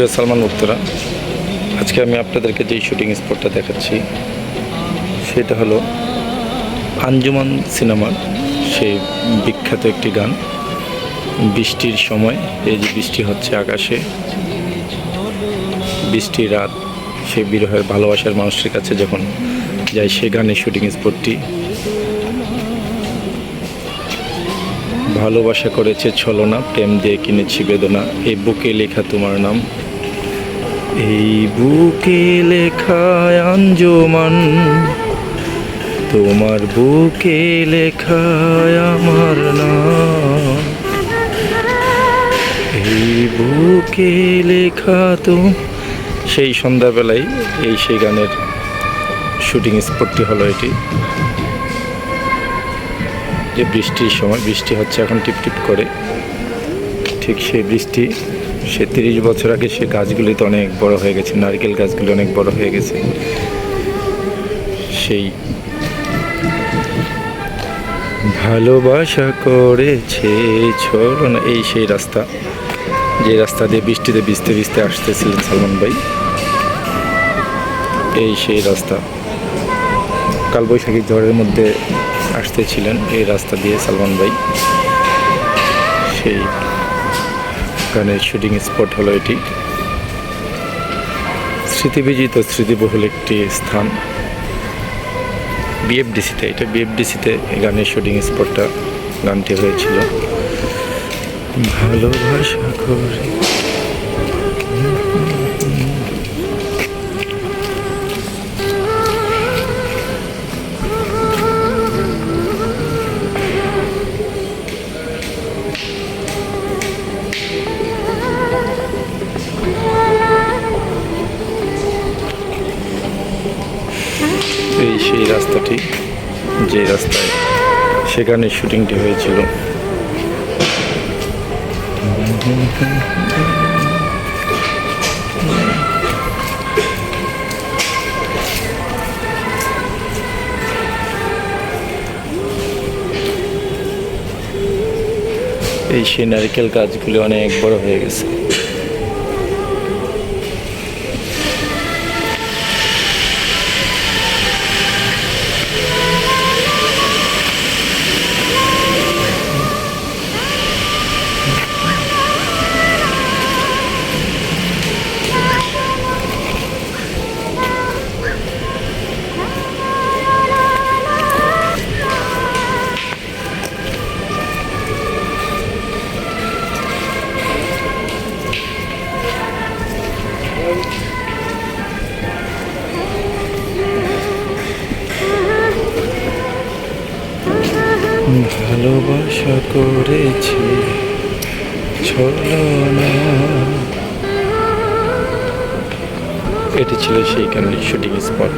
প্রিয় সালমান মুক্তরা আজকে আমি আপনাদেরকে যেই শুটিং স্পটটা দেখাচ্ছি, সেটা হলো আঞ্জুমান সিনেমার সেই বিখ্যাত একটি গান। বৃষ্টির সময়, এই যে বৃষ্টি হচ্ছে আকাশে বৃষ্টির রাত সে বিরহের ভালোবাসার মানুষের কাছে যখন যায় সে গানের শুটিং স্পটটি ভালোবাসা করেছে ছলনা, প্রেম দিয়ে কিনেছি বেদনা, এই বুকে লেখা তোমার নাম। এই বুকে লেখায় আঞ্জমান, তোমার বুকে লেখায় আমার নাম। এই বুকে লেখা তো সেই সন্ধ্যাবেলায় এই সেই গানের শুটিং স্পটটি হলো এটি। যে বৃষ্টির সময়, বৃষ্টি হচ্ছে এখন টিপ টিপ করে, ঠিক সেই বৃষ্টি সে তিরিশ বছর আগে সে গাছগুলি তো অনেক বড় হয়ে গেছে, নারকেল গাছগুলি অনেক বড় হয়ে গেছে। সেই ভালোবাসা করেছে ছলনা এই সেই রাস্তা। যে রাস্তা দিয়ে বৃষ্টিতে ভিজতে ভিজতে আসতেছিলেন সালমান ভাই, এই সেই রাস্তা। কালবৈশাখী ঝড়ের মধ্যে আসতেছিলেন এই রাস্তা দিয়ে সালমান ভাই। সেই গানের শুটিং স্পট হলো এটি। স্মৃতিবিজিত স্মৃতিবহুল একটি স্থান। বিএফডিসিতে এটা বিএফডিসিতে গানের শুটিং স্পটটা গানটি হয়েছিল। ভালোবাসা করে সেই রাস্তাটি যে রাস্তায় সেখানে শুটিংটি হয়েছিল। এই সেই নারকেল গাছগুলি অনেক বড় হয়ে গেছে। ভালোবাসা করেছি। ছলনা এটি ছিল সেই কারণে শুটিং স্পট।